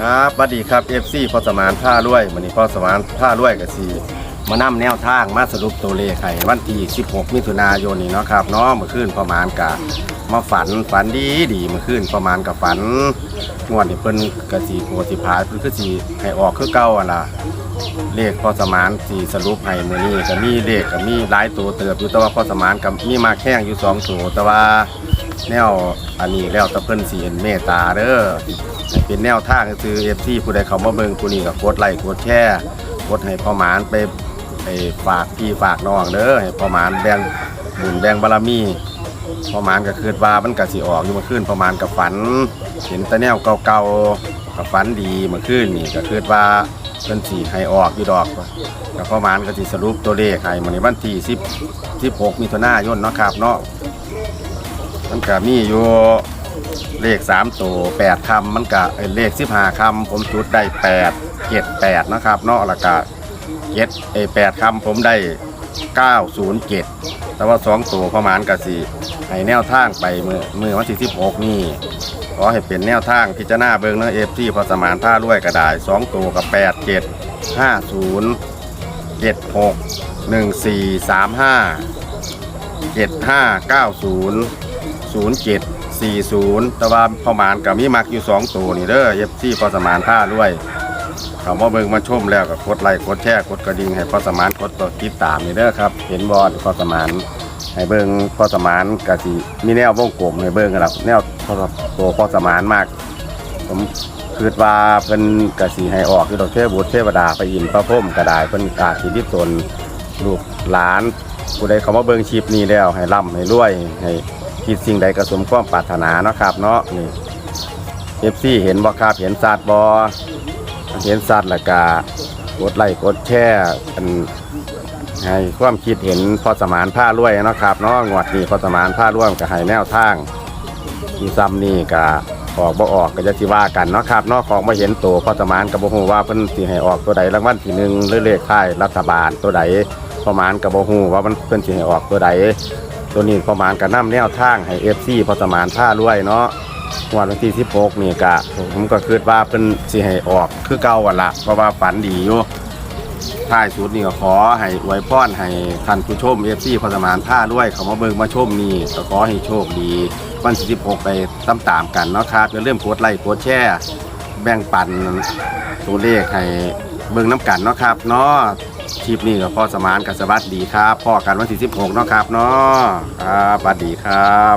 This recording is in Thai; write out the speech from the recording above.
ครับสวัสดีครับ FC พอสมานผ้ารวยวันนี้พอสมานผ้ารวยกับสีมานำแนวทางมาสรุปตัวเลขให้วันที่16 มิถุนายนนี้เนาะครับเนาะเมื่อคืนประมาณกะมาฝันฝันดีดีเมื่อคืนประมาณกับฝันงวดนี่เพิ่นกะสีหัวสิพายเพิ่นคือสีให้ออกคือเก่าอะล่ะเลขพอสมานสีสรุปให้มื้อนี้ก็มีเลขก็มีหลายตัวเติบอยู่แต่ว่าพอสมานกับมีมาแข้งอยู่สองตัวแต่ว่า แนวอันนี้แล้วตะเพิ่นสิเห็นเมตตาเด้อเป็นแนวทางคือ FC ผู้ใดเขามาเบิ่งผู้นี้ก็กดไลค์กดแชร์กดให้พ่อหมานไปไปฝากพี่ฝากน้องเด้อให้พ่อหมานแบ่งบุญแบ่งบารมีพ่อหมานก็คิดว่ามันก็สิออกอยู่เมื่อคืนพ่อหมานก็ฝัน เห็นแต่แนวเก่าๆก็ฝันดีเมื่อคืนนี่ก็คิดว่าเพิ่นสิให้ออกอยู่ดอกแล้วพ่อหมานก็สิสรุปตัวเลขให้มื้อนี้วันที่10 16มิถุนายนเนาะครับเนาะ มันก็มีอยู่เลขสามตัวแปดคำมันก็เอ้ยเลขสิบห้าคำผมจุดได้แปดเจ็ดแปดนะครับเนาะแล้วก็เจ็ดเอยแปดคำผมได้เก้าศูนย์เจ็ดแต่ว่าสองตัวประมาณกสิให้แนวทางไปมือมือวันที่สิบหกนี่ขอให้เป็นแนวทางพิจารณาเบิงเนื้อเอฟที่พอสมานท่าด้วยก็ได้สองตัวกับแปดเจ็ดห้าศูนย์เจ็ดหกหนึ่งสี่สามห้าเจ็ดห้าเก้าศูนย์ ศูนย์เจ็ดสี่ศูนย์แต่ว่าพอมานกับมีมักอยู่สองตัวนี่เด้อเย็บที่พอสมานท่าด้วยเขามาเบิ่งมาชมแล้วก็กดไลค์กดแชร์กดกระดิ่งให้พอสมานกดตัวติดตามนี่เด้อครับ เห็นบอลพอสมานให้เบิ่งพอสมานกะสิมีแนววงกลมให้เบิ่งกันครับแนวพอตัวพอสมานมาก ผมคิดว่าเพิ่นกะสิให้ออกคือดอกเทพบุตรเทวดาไปอินพระพรหมกระดายเพิ่นกาสิที่ตนลูกหลานผู้ใดเขามาเบิ่งชีพนี้แล้วให้ร่ำให้รวยให้ คิดสิ่งใดก็สมความปรารถนาเนาะครับ เนาะนี่เอฟซีเห็นบ่ครับเห็นสัตว์บ่เห็นสัตว์ล้วก็กดไลค์กดแชร์กันให้ความคิดเห็นพอสมานผ้ารวยเนาะครับเนาะงวดนี้พอสมานผ้าร่วยก็ให้แนวทางที่ซ้ำนี่ก็ออกบ่ออกก็จะสิว่ากันเนาะครับเนาะของมาเห็นตัวพอสมานก็บ่ฮู้ว่าเพิ่นสิให้ออกตัวใดรางวัลที่หนึ่งหรือเลขท้ายรัฐบาลตัวใดประมาณกับโบฮูว่ามันเป็นสิให้ออกตัวใด ตัวนี้ประมาณกับน้ำแนวทางให้เอฟซีพอสมานท่ารวยเนาะวันที่16นี่กะผมก็คิดว่าเป็นสิให้ออกคือเก่าวันละเพราะว่าฝันดีอยู่ท้ายสุดนี่ก็ขอให้อวยพรให้ท่านผู้ชมเอฟซีพอสมานท่ารวยเขามาเบิ่งมาชมนี่ก็ขอให้โชคดีวันที่16ไปตามตามกันเนาะครับอย่าลืมกดไลค์กดแชร์แบ่งปันตัวเลขให้เบิ่งน้ำกันเนาะครับเนาะ คลิปนี้กับพ่อสมานกับสวัสดีครับพ่อกันวันที่16เนาะครับเนาะครับสวัสดีครับ